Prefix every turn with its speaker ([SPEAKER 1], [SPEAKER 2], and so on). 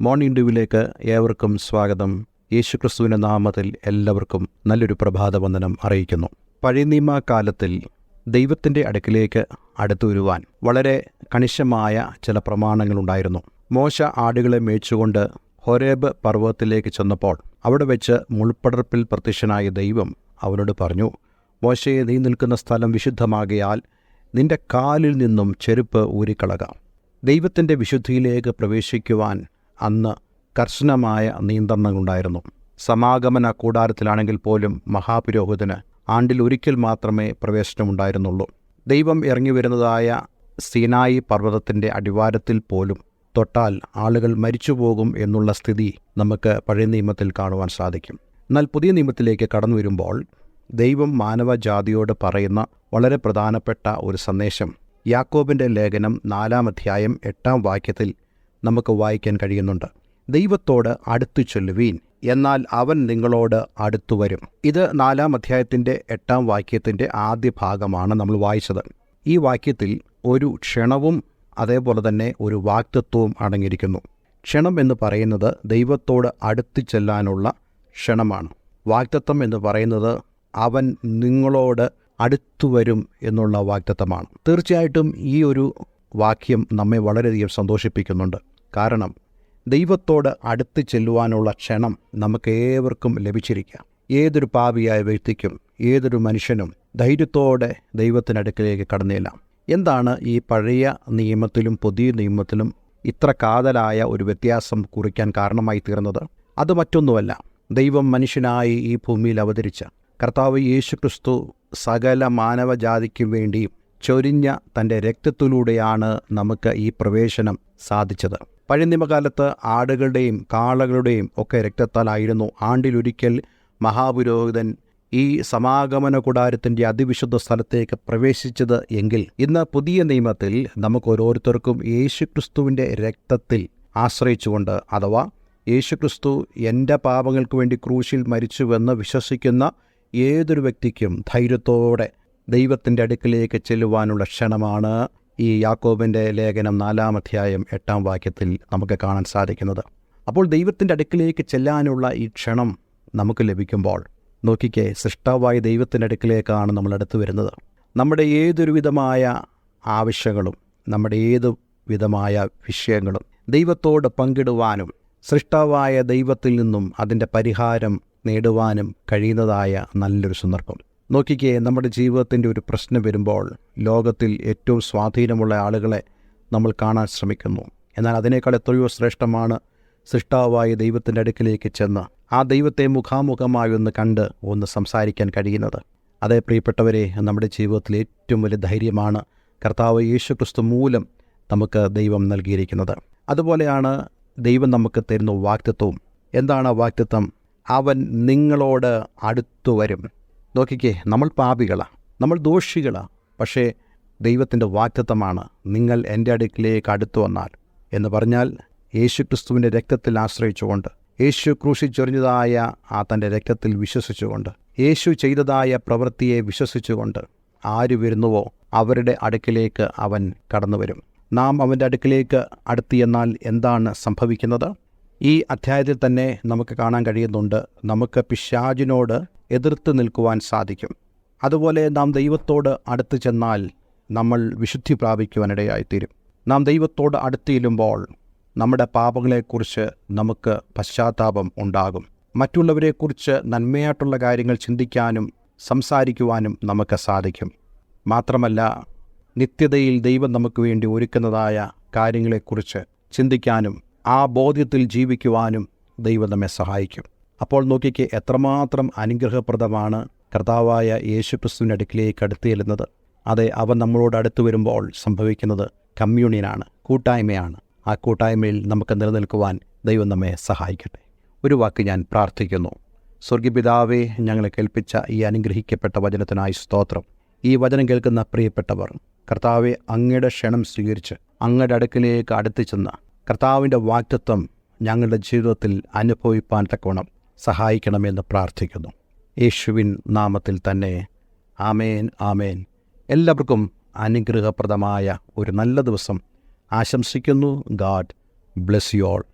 [SPEAKER 1] Morning ഡ്യൂവിലേക്ക് ഏവർക്കും സ്വാഗതം. യേശുക്രിസ്തുവിന്റെ നാമത്തിൽ എല്ലാവർക്കും നല്ലൊരു പ്രഭാതവന്ദനം അറിയിക്കുന്നു. പഴയ നിയമ കാലത്തിൽ ദൈവത്തിന്റെ അടുക്കിലേക്ക് അടുത്തു വരുവാൻ വളരെ കണിശമായ ചില പ്രമാണങ്ങളുണ്ടായിരുന്നു മോശ ആടുകളെ മേയിച്ചുകൊണ്ട് ഹൊരേബ് പർവതത്തിലേക്ക് ചെന്നപ്പോൾ അവിടെ വെച്ച് മുൾപ്പടർപ്പിൽ പ്രത്യക്ഷനായ ദൈവം അവനോട് പറഞ്ഞു മോശയെ നീ നിൽക്കുന്ന സ്ഥലം വിശുദ്ധമാകയാൽ നിന്റെ കാലിൽ നിന്നും ചെരുപ്പ് ഊരിക്കളകാം. ദൈവത്തിന്റെ വിശുദ്ധിയിലേക്ക് പ്രവേശിക്കുവാൻ അന്ന് കർശനമായ നിയന്ത്രണങ്ങളുണ്ടായിരുന്നു. സമാഗമന കൂടാരത്തിലാണെങ്കിൽ പോലും മഹാപുരോഹിതന് ആണ്ടിൽ ഒരിക്കൽ മാത്രമേ പ്രവേശനമുണ്ടായിരുന്നുള്ളൂ. ദൈവം ഇറങ്ങി വരുന്നതായ സീനായി പർവതത്തിന്റെ അടിവാരത്തിൽ പോലും തൊട്ടാൽ ആളുകൾ മരിച്ചുപോകും എന്നുള്ള സ്ഥിതി നമുക്ക് പഴയ നിയമത്തിൽ കാണുവാൻ സാധിക്കും. എന്നാൽ പുതിയ നിയമത്തിലേക്ക് കടന്നു വരുമ്പോൾ ദൈവം മാനവജാതിയോട് പറയുന്ന വളരെ പ്രധാനപ്പെട്ട ഒരു സന്ദേശം. യാക്കോബിന്റെ ലേഖനം നാലാം അധ്യായം എട്ടാം വാക്യത്തിൽ നമുക്ക് വായിക്കാൻ കഴിയുന്നുണ്ട്. ദൈവത്തോട് അടുത്തു ചൊല്ലുവീൻ എന്നാൽ അവൻ നിങ്ങളോട് അടുത്തു വരും. ഇത് നാലാം അധ്യായത്തിന്റെ എട്ടാം വാക്യത്തിന്റെ ആദ്യ ഭാഗമാണ് നമ്മൾ വായിച്ചത്. ഈ വാക്യത്തിൽ ഒരു ക്ഷണവും അതേപോലെ തന്നെ ഒരു വാക്തത്വവും അടങ്ങിയിരിക്കുന്നു. ക്ഷണം എന്ന് പറയുന്നത് ദൈവത്തോട് അടുത്തു ചെല്ലാനുള്ള ക്ഷണമാണ്. വാക്തത്വം എന്ന് പറയുന്നത് അവൻ നിങ്ങളോട് അടുത്തു വരും എന്നുള്ള വാക്തത്വമാണ്. തീർച്ചയായിട്ടും ഈ ഒരു വാക്യം നമ്മെ വളരെയധികം സന്തോഷിപ്പിക്കുന്നുണ്ട്. കാരണം ദൈവത്തോട് അടുത്ത് ചെല്ലുവാനുള്ള ക്ഷണം നമുക്ക് ഏവർക്കും ലഭിച്ചിരിക്കാം. ഏതൊരു പാപിയായ വ്യക്തിക്കും ഏതൊരു മനുഷ്യനും ധൈര്യത്തോടെ ദൈവത്തിനടുക്കിലേക്ക് കടന്നേലാം എന്താണ് ഈ പഴയ നിയമത്തിലും പുതിയ നിയമത്തിലും ഇത്ര കാതലായ ഒരു വ്യത്യാസം കുറിക്കാൻ കാരണമായി തീർന്നത്? അത് മറ്റൊന്നുമല്ല. ദൈവം മനുഷ്യനായി ഈ ഭൂമിയിൽ അവതരിച്ച കർത്താവ് യേശുക്രിസ്തു സകല മാനവജാതിക്കും വേണ്ടിയും ചൊരിഞ്ഞ തന്റെ രക്തത്തിലൂടെയാണ് നമുക്ക് ഈ പ്രവേശനം സാധിച്ചത്. പഴയനിമകാലത്ത് ആടുകളുടെയും കാളകളുടെയും ഒക്കെ രക്തത്താലായിരുന്നു ആണ്ടിലൊരിക്കൽ മഹാപുരോഹിതൻ ഈ സമാഗമന കൂടാരത്തിന്റെ അതിവിശുദ്ധ സ്ഥലത്തേക്ക് പ്രവേശിച്ചത് എങ്കിൽ ഇന്ന് പുതിയ നിയമത്തിൽ നമുക്ക് ഓരോരുത്തർക്കും യേശുക്രിസ്തുവിന്റെ രക്തത്തിൽ ആശ്രയിച്ചുകൊണ്ട് അഥവാ യേശുക്രിസ്തു എന്റെ പാപങ്ങൾക്ക് വേണ്ടി ക്രൂശിൽ മരിച്ചുവെന്ന് വിശ്വസിക്കുന്ന ഏതൊരു വ്യക്തിക്കും ധൈര്യത്തോടെ ദൈവത്തിന്റെ അടുക്കിലേക്ക് ചെല്ലുവാനുള്ള ക്ഷണമാണ് ഈ യാക്കോബിന്റെ ലേഖനം നാലാം അധ്യായം എട്ടാം വാക്യത്തിൽ നമുക്ക് കാണാൻ സാധിക്കുന്നത്. അപ്പോൾ ദൈവത്തിന്റെ അടുക്കിലേക്ക് ചെല്ലാനുള്ള ഈ ക്ഷണം നമുക്ക് ലഭിക്കുമ്പോൾ നോക്കിക്കേ സൃഷ്ടാവായ ദൈവത്തിന്റെ അടുക്കിലേക്കാണ് നമ്മൾ അടുത്ത് വരുന്നത്. നമ്മുടെ ഏതൊരു വിധമായ ആവശ്യങ്ങളും നമ്മുടെ ഏത് വിധമായ വിഷയങ്ങളും ദൈവത്തോട് പങ്കിടുവാനും സൃഷ്ടാവായ ദൈവത്തിൽ നിന്നും അതിന്റെ പരിഹാരം നേടുവാനും കഴിയുന്നതായ നല്ലൊരു സന്ദർഭം. നോക്കിക്കേ നമ്മുടെ ജീവിതത്തിന്റെ ഒരു പ്രശ്നം വരുമ്പോൾ ലോകത്തിൽ ഏറ്റവും സ്വാധീനമുള്ള ആളുകളെ നമ്മൾ കാണാൻ ശ്രമിക്കുന്നു. എന്നാൽ അതിനേക്കാൾ എത്രയോ ശ്രേഷ്ഠമാണ് സൃഷ്ടാവായ ദൈവത്തിന്റെ അടുക്കിലേക്ക് ചെന്ന് ആ ദൈവത്തെ മുഖാമുഖമായി ഒന്ന് കണ്ട് ഒന്ന് സംസാരിക്കാൻ കഴിയുന്നത്. അതേ പ്രിയപ്പെട്ടവരെ നമ്മുടെ ജീവിതത്തിൽ ഏറ്റവും വലിയ ധൈര്യമാണ് കർത്താവ് യേശുക്രിസ്തു മൂലം നമുക്ക് ദൈവം നൽകിയിരിക്കുന്നത്. അതുപോലെയാണ് ദൈവം നമുക്ക് തരുന്ന വാക്തത്വവും. എന്താണ് ആ വാക്തത്വം? അവൻ നിങ്ങളോട് അടുത്തു വരും നോക്കിക്കേ നമ്മൾ പാപികളാണ് നമ്മൾ ദോഷികളാണ് പക്ഷേ ദൈവത്തിന്റെ വാക്തത്വമാണ് നിങ്ങൾ എന്റെ അടുക്കിലേക്ക് അടുത്തു വന്നാൽ എന്ന് പറഞ്ഞാൽ യേശു ക്രിസ്തുവിന്റെ രക്തത്തിൽ ആശ്രയിച്ചുകൊണ്ട് യേശു ക്രൂശിച്ചൊറിഞ്ഞതായ ആ തന്റെ രക്തത്തിൽ വിശ്വസിച്ചുകൊണ്ട് യേശു ചെയ്തതായ പ്രവൃത്തിയെ വിശ്വസിച്ചുകൊണ്ട് ആര് വരുന്നുവോ അവരുടെ അടുക്കിലേക്ക് അവൻ കടന്നു വരും നാം അവന്റെ അടുക്കിലേക്ക് അടുത്തിയെന്നാൽ എന്താണ് സംഭവിക്കുന്നത്? ഈ അധ്യായത്തിൽ തന്നെ നമുക്ക് കാണാൻ കഴിയുന്നുണ്ട് നമുക്ക് പിശാജിനോട് എതിർത്ത് നിൽക്കുവാൻ സാധിക്കും. അതുപോലെ നാം ദൈവത്തോട് അടുത്ത് ചെന്നാൽ നമ്മൾ വിശുദ്ധി പ്രാപിക്കുവാനിടയായിത്തീരും. നാം ദൈവത്തോട് അടുത്തിയിലുമ്പോൾ നമ്മുടെ പാപങ്ങളെക്കുറിച്ച് നമുക്ക് പശ്ചാത്താപം ഉണ്ടാകും. മറ്റുള്ളവരെക്കുറിച്ച് നന്മയായിട്ടുള്ള കാര്യങ്ങൾ ചിന്തിക്കാനും സംസാരിക്കുവാനും നമുക്ക് സാധിക്കും. മാത്രമല്ല നിത്യതയിൽ ദൈവം നമുക്ക് വേണ്ടി ഒരുക്കുന്നതായ കാര്യങ്ങളെക്കുറിച്ച് ചിന്തിക്കാനും ആ ബോധ്യത്തിൽ ജീവിക്കുവാനും ദൈവം നമ്മെ സഹായിക്കും. അപ്പോൾ നോക്കിക്ക് എത്രമാത്രം അനുഗ്രഹപ്രദമാണ് കർത്താവായ യേശുക്രിസ്തുവിന്റെ അടുക്കിലേക്ക് അടുത്തു ചെല്ലുന്നത് അതെ അവൻ നമ്മളോട് അടുത്തു വരുമ്പോൾ സംഭവിക്കുന്നത് കമ്മ്യൂണിയനാണ് കൂട്ടായ്മയാണ്. ആ കൂട്ടായ്മയിൽ നമുക്ക് നിലനിൽക്കുവാൻ ദൈവം നമ്മെ സഹായിക്കട്ടെ. ഒരു വാക്ക് ഞാൻ പ്രാർത്ഥിക്കുന്നു. സ്വർഗപിതാവെ ഞങ്ങളെ കേൾപ്പിച്ച ഈ അനുഗ്രഹിക്കപ്പെട്ട വചനത്തിനായി സ്തോത്രം. ഈ വചനം കേൾക്കുന്ന പ്രിയപ്പെട്ടവർ കർത്താവെ അങ്ങയുടെ ക്ഷണം സ്വീകരിച്ച് അങ്ങയുടെ അടുക്കിലേക്ക് അടുത്തു ചെന്ന് കർത്താവിന്റെ വാക്തത്വം ഞങ്ങളുടെ ജീവിതത്തിൽ അനുഭവിപ്പാൻ തക്കവണ്ണം സഹായിക്കണമെന്ന് പ്രാർത്ഥിക്കുന്നു. യേശുവിൻ നാമത്തിൽ തന്നെ ആമേൻ ആമേൻ. എല്ലാവർക്കും അനുഗ്രഹപ്രദമായ ഒരു നല്ല ദിവസം ആശംസിക്കുന്നു. God bless you all